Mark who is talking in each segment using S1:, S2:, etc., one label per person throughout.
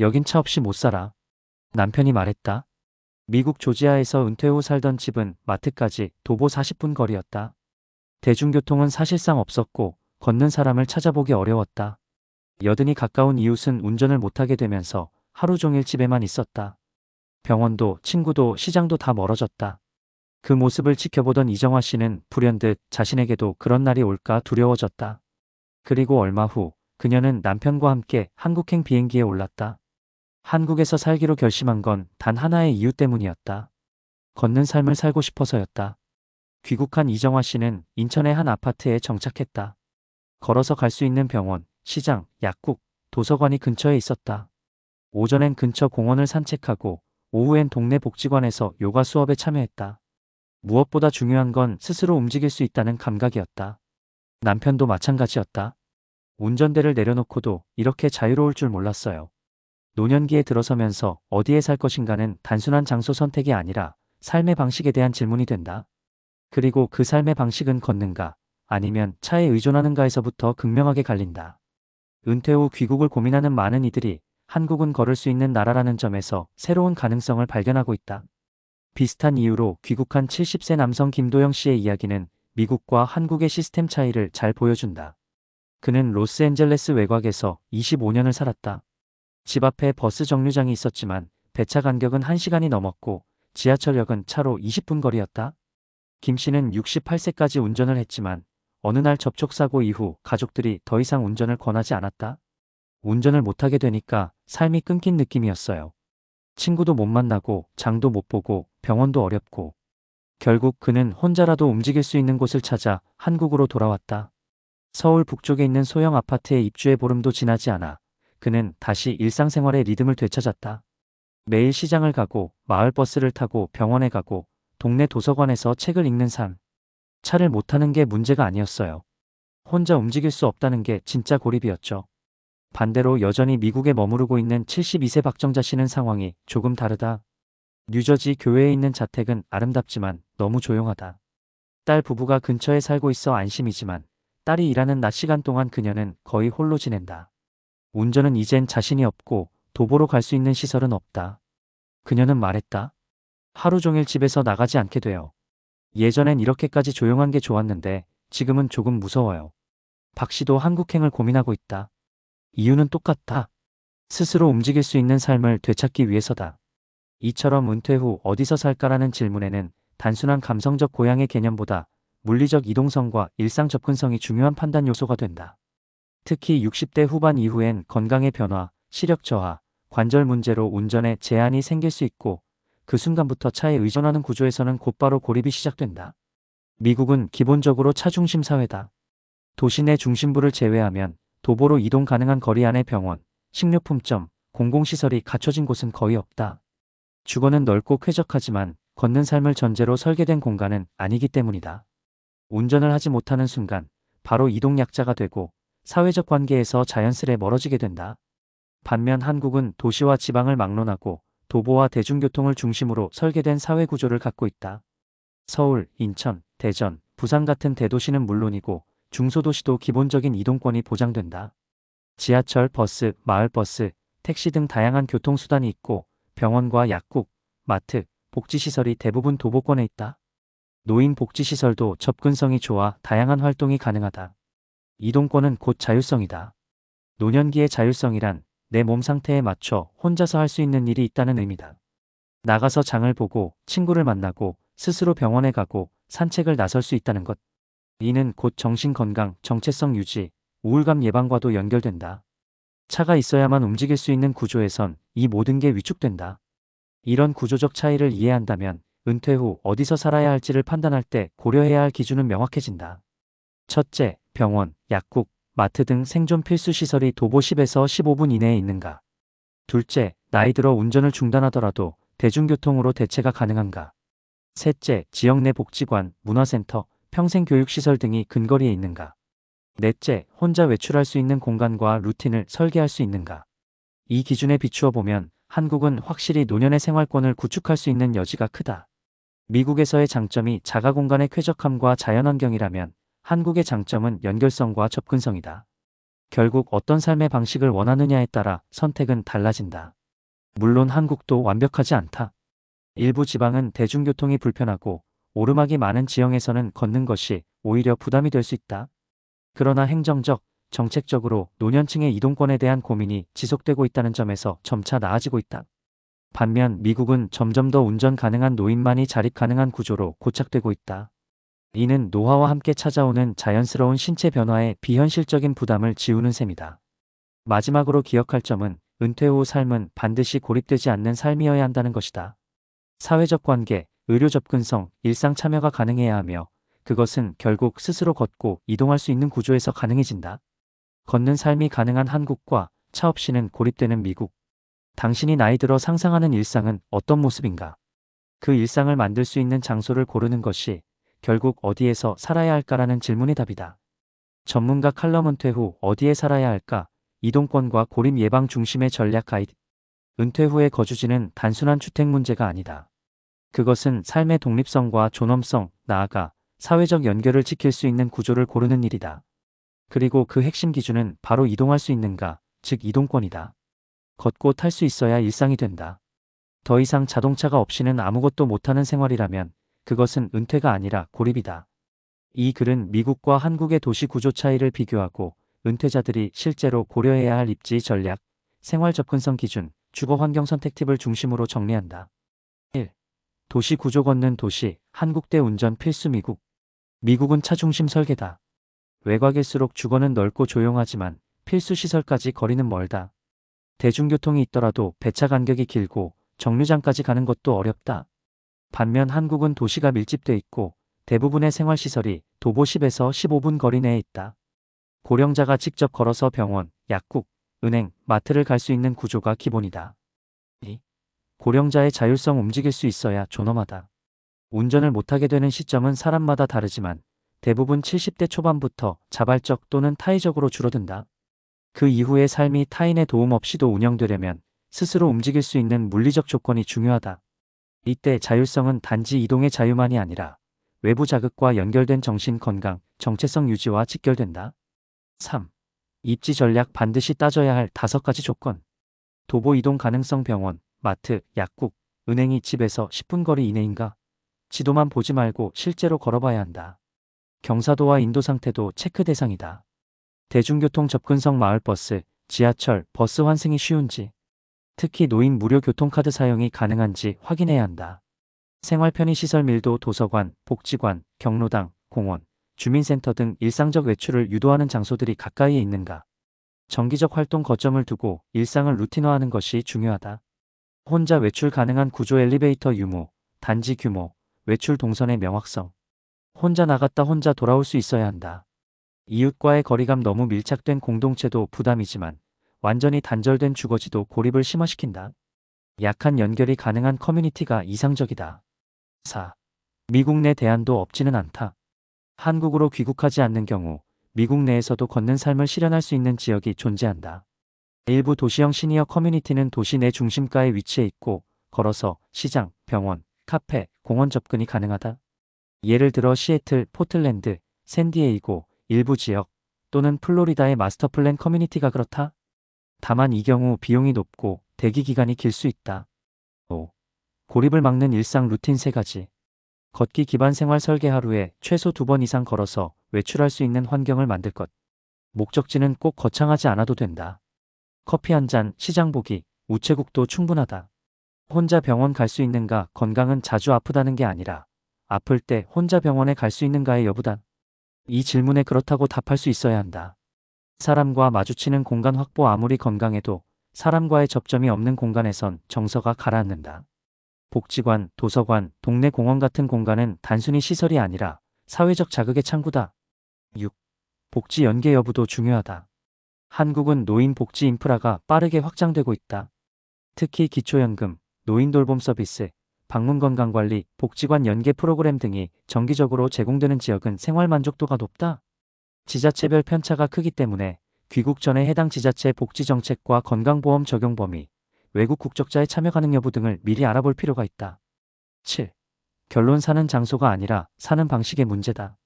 S1: 여긴 차 없이 못 살아. 남편이 말했다. 미국 조지아에서 은퇴 후 살던 집은 마트까지 도보 40분 거리였다. 대중교통은 사실상 없었고 걷는 사람을 찾아보기 어려웠다. 여든이 가까운 이웃은 운전을 못하게 되면서 하루 종일 집에만 있었다. 병원도 친구도 시장도 다 멀어졌다. 그 모습을 지켜보던 이정화 씨는 불현듯 자신에게도 그런 날이 올까 두려워졌다. 그리고 얼마 후 그녀는 남편과 함께 한국행 비행기에 올랐다. 한국에서 살기로 결심한 건 단 하나의 이유 때문이었다. 걷는 삶을 살고 싶어서였다. 귀국한 이정화 씨는 인천의 한 아파트에 정착했다. 걸어서 갈 수 있는 병원, 시장, 약국, 도서관이 근처에 있었다. 오전엔 근처 공원을 산책하고 오후엔 동네 복지관에서 요가 수업에 참여했다. 무엇보다 중요한 건 스스로 움직일 수 있다는 감각이었다. 남편도 마찬가지였다. 운전대를 내려놓고도 이렇게 자유로울 줄 몰랐어요. 노년기에 들어서면서 어디에 살 것인가는 단순한 장소 선택이 아니라 삶의 방식에 대한 질문이 된다. 그리고 그 삶의 방식은 걷는가 아니면 차에 의존하는가에서부터 극명하게 갈린다. 은퇴 후 귀국을 고민하는 많은 이들이 한국은 걸을 수 있는 나라라는 점에서 새로운 가능성을 발견하고 있다. 비슷한 이유로 귀국한 70세 남성 김도영 씨의 이야기는 미국과 한국의 시스템 차이를 잘 보여준다. 그는 로스앤젤레스 외곽에서 25년을 살았다. 집 앞에 버스 정류장이 있었지만 배차 간격은 1시간이 넘었고 지하철역은 차로 20분 거리였다. 김 씨는 68세까지 운전을 했지만 어느 날 접촉사고 이후 가족들이 더 이상 운전을 권하지 않았다. 운전을 못하게 되니까 삶이 끊긴 느낌이었어요. 친구도 못 만나고 장도 못 보고 병원도 어렵고 결국 그는 혼자라도 움직일 수 있는 곳을 찾아 한국으로 돌아왔다. 서울 북쪽에 있는 소형 아파트에 입주해 보름도 지나지 않아 그는 다시 일상생활의 리듬을 되찾았다. 매일 시장을 가고 마을버스를 타고 병원에 가고 동네 도서관에서 책을 읽는 삶. 차를 못 타는 게 문제가 아니었어요. 혼자 움직일 수 없다는 게 진짜 고립이었죠. 반대로 여전히 미국에 머무르고 있는 72세 박정자 씨는 상황이 조금 다르다. 뉴저지 교외에 있는 자택은 아름답지만 너무 조용하다. 딸 부부가 근처에 살고 있어 안심이지만 딸이 일하는 낮 시간 동안 그녀는 거의 홀로 지낸다. 운전은 이젠 자신이 없고 도보로 갈 수 있는 시설은 없다. 그녀는 말했다. 하루 종일 집에서 나가지 않게 돼요. 예전엔 이렇게까지 조용한 게 좋았는데 지금은 조금 무서워요. 박 씨도 한국행을 고민하고 있다. 이유는 똑같다. 스스로 움직일 수 있는 삶을 되찾기 위해서다. 이처럼 은퇴 후 어디서 살까라는 질문에는 단순한 감성적 고향의 개념보다 물리적 이동성과 일상 접근성이 중요한 판단 요소가 된다. 특히 60대 후반 이후엔 건강의 변화, 시력 저하, 관절 문제로 운전에 제한이 생길 수 있고 그 순간부터 차에 의존하는 구조에서는 곧바로 고립이 시작된다. 미국은 기본적으로 차중심 사회다. 도시 내 중심부를 제외하면 도보로 이동 가능한 거리 안의 병원, 식료품점, 공공시설이 갖춰진 곳은 거의 없다. 주거는 넓고 쾌적하지만 걷는 삶을 전제로 설계된 공간은 아니기 때문이다. 운전을 하지 못하는 순간 바로 이동약자가 되고 사회적 관계에서 자연스레 멀어지게 된다. 반면 한국은 도시와 지방을 막론하고 도보와 대중교통을 중심으로 설계된 사회 구조를 갖고 있다. 서울, 인천, 대전, 부산 같은 대도시는 물론이고 중소도시도 기본적인 이동권이 보장된다. 지하철, 버스, 마을버스, 택시 등 다양한 교통수단이 있고 병원과 약국, 마트, 복지시설이 대부분 도보권에 있다. 노인 복지시설도 접근성이 좋아 다양한 활동이 가능하다. 이동권은 곧 자율성이다. 노년기의 자율성이란 내 몸 상태에 맞춰 혼자서 할 수 있는 일이 있다는 의미다. 나가서 장을 보고 친구를 만나고 스스로 병원에 가고 산책을 나설 수 있다는 것. 이는 곧 정신건강, 정체성 유지, 우울감 예방과도 연결된다. 차가 있어야만 움직일 수 있는 구조에선 이 모든 게 위축된다. 이런 구조적 차이를 이해한다면 은퇴 후 어디서 살아야 할지를 판단할 때 고려해야 할 기준은 명확해진다. 첫째, 병원, 약국, 마트 등 생존 필수 시설이 도보 10에서 15분 이내에 있는가. 둘째, 나이 들어 운전을 중단하더라도 대중교통으로 대체가 가능한가. 셋째, 지역 내 복지관, 문화센터, 평생교육시설 등이 근거리에 있는가. 넷째, 혼자 외출할 수 있는 공간과 루틴을 설계할 수 있는가. 이 기준에 비추어 보면 한국은 확실히 노년의 생활권을 구축할 수 있는 여지가 크다. 미국에서의 장점이 자가 공간의 쾌적함과 자연환경이라면 한국의 장점은 연결성과 접근성이다. 결국 어떤 삶의 방식을 원하느냐에 따라 선택은 달라진다. 물론 한국도 완벽하지 않다. 일부 지방은 대중교통이 불편하고 오르막이 많은 지형에서는 걷는 것이 오히려 부담이 될 수 있다. 그러나 행정적, 정책적으로 노년층의 이동권에 대한 고민이 지속되고 있다는 점에서 점차 나아지고 있다. 반면 미국은 점점 더 운전 가능한 노인만이 자립 가능한 구조로 고착되고 있다. 이는 노화와 함께 찾아오는 자연스러운 신체 변화에 비현실적인 부담을 지우는 셈이다. 마지막으로 기억할 점은 은퇴 후 삶은 반드시 고립되지 않는 삶이어야 한다는 것이다. 사회적 관계, 의료 접근성, 일상 참여가 가능해야 하며 그것은 결국 스스로 걷고 이동할 수 있는 구조에서 가능해진다. 걷는 삶이 가능한 한국과 차 없이는 고립되는 미국. 당신이 나이 들어 상상하는 일상은 어떤 모습인가? 그 일상을 만들 수 있는 장소를 고르는 것이 결국 어디에서 살아야 할까라는 질문의 답이다. 전문가 칼럼 은퇴 후 어디에 살아야 할까? 이동권과 고립 예방 중심의 전략 가이드. 은퇴 후의 거주지는 단순한 주택 문제가 아니다. 그것은 삶의 독립성과 존엄성, 나아가 사회적 연결을 지킬 수 있는 구조를 고르는 일이다. 그리고 그 핵심 기준은 바로 이동할 수 있는가, 즉 이동권이다. 걷고 탈 수 있어야 일상이 된다. 더 이상 자동차가 없이는 아무것도 못하는 생활이라면 그것은 은퇴가 아니라 고립이다. 이 글은 미국과 한국의 도시 구조 차이를 비교하고 은퇴자들이 실제로 고려해야 할 입지 전략, 생활 접근성 기준, 주거 환경 선택 팁을 중심으로 정리한다. 1. 도시 구조 걷는 도시, 한국대 운전 필수 미국. 미국은 차 중심 설계다. 외곽일수록 주거는 넓고 조용하지만 필수 시설까지 거리는 멀다. 대중교통이 있더라도 배차 간격이 길고 정류장까지 가는 것도 어렵다. 반면 한국은 도시가 밀집돼 있고 대부분의 생활시설이 도보 10에서 15분 거리 내에 있다. 고령자가 직접 걸어서 병원, 약국, 은행, 마트를 갈 수 있는 구조가 기본이다. 2. 고령자의 자율성 움직일 수 있어야 존엄하다. 운전을 못하게 되는 시점은 사람마다 다르지만 대부분 70대 초반부터 자발적 또는 타의적으로 줄어든다. 그 이후의 삶이 타인의 도움 없이도 운영되려면 스스로 움직일 수 있는 물리적 조건이 중요하다. 이때 자율성은 단지 이동의 자유만이 아니라 외부 자극과 연결된 정신 건강, 정체성 유지와 직결된다. 3. 입지 전략 반드시 따져야 할 다섯 가지 조건. 도보 이동 가능성 병원, 마트, 약국, 은행이 집에서 10분 거리 이내인가? 지도만 보지 말고 실제로 걸어봐야 한다. 경사도와 인도 상태도 체크 대상이다. 대중교통 접근성 마을버스, 지하철, 버스 환승이 쉬운지, 특히 노인 무료 교통카드 사용이 가능한지 확인해야 한다. 생활 편의시설 밀도 도서관, 복지관, 경로당, 공원, 주민센터 등 일상적 외출을 유도하는 장소들이 가까이에 있는가. 정기적 활동 거점을 두고 일상을 루틴화하는 것이 중요하다. 혼자 외출 가능한 구조 엘리베이터 유무, 단지 규모, 외출 동선의 명확성. 혼자 나갔다 혼자 돌아올 수 있어야 한다. 이웃과의 거리감 너무 밀착된 공동체도 부담이지만 완전히 단절된 주거지도 고립을 심화시킨다. 약한 연결이 가능한 커뮤니티가 이상적이다. 4. 미국 내 대안도 없지는 않다. 한국으로 귀국하지 않는 경우 미국 내에서도 걷는 삶을 실현할 수 있는 지역이 존재한다. 일부 도시형 시니어 커뮤니티는 도시 내 중심가에 위치해 있고 걸어서 시장, 병원, 카페, 공원 접근이 가능하다. 예를 들어 시애틀, 포틀랜드, 샌디에이고, 일부 지역 또는 플로리다의 마스터플랜 커뮤니티가 그렇다. 다만 이 경우 비용이 높고 대기 기간이 길 수 있다. 5. 고립을 막는 일상 루틴 3가지. 걷기 기반 생활 설계 하루에 최소 두번 이상 걸어서 외출할 수 있는 환경을 만들 것. 목적지는 꼭 거창하지 않아도 된다. 커피 한 잔, 시장 보기, 우체국도 충분하다. 혼자 병원 갈 수 있는가 건강은 자주 아프다는 게 아니라 아플 때 혼자 병원에 갈 수 있는가의 여부다. 이 질문에 그렇다고 답할 수 있어야 한다. 사람과 마주치는 공간 확보 아무리 건강해도 사람과의 접점이 없는 공간에선 정서가 가라앉는다. 복지관, 도서관, 동네 공원 같은 공간은 단순히 시설이 아니라 사회적 자극의 창구다. 6. 복지 연계 여부도 중요하다. 한국은 노인 복지 인프라가 빠르게 확장되고 있다. 특히 기초연금, 노인 돌봄 서비스, 방문 건강 관리, 복지관 연계 프로그램 등이 정기적으로 제공되는 지역은 생활 만족도가 높다. 지자체별 편차가 크기 때문에 귀국 전에 해당 지자체 복지 정책과 건강보험 적용 범위, 외국 국적자의 참여 가능 여부 등을 미리 알아볼 필요가 있다. 7. 결론 사는 장소가 아니라 사는 방식의 문제다.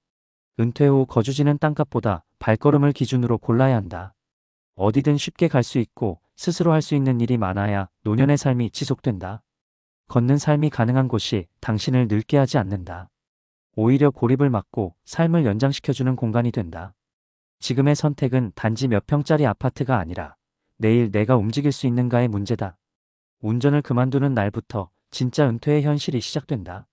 S1: 은퇴 후 거주지는 땅값보다 발걸음을 기준으로 골라야 한다. 어디든 쉽게 갈 수 있고 스스로 할 수 있는 일이 많아야 노년의 삶이 지속된다. 걷는 삶이 가능한 곳이 당신을 늙게 하지 않는다. 오히려 고립을 막고 삶을 연장시켜주는 공간이 된다. 지금의 선택은 단지 몇 평짜리 아파트가 아니라 내일 내가 움직일 수 있는가의 문제다. 운전을 그만두는 날부터 진짜 은퇴의 현실이 시작된다.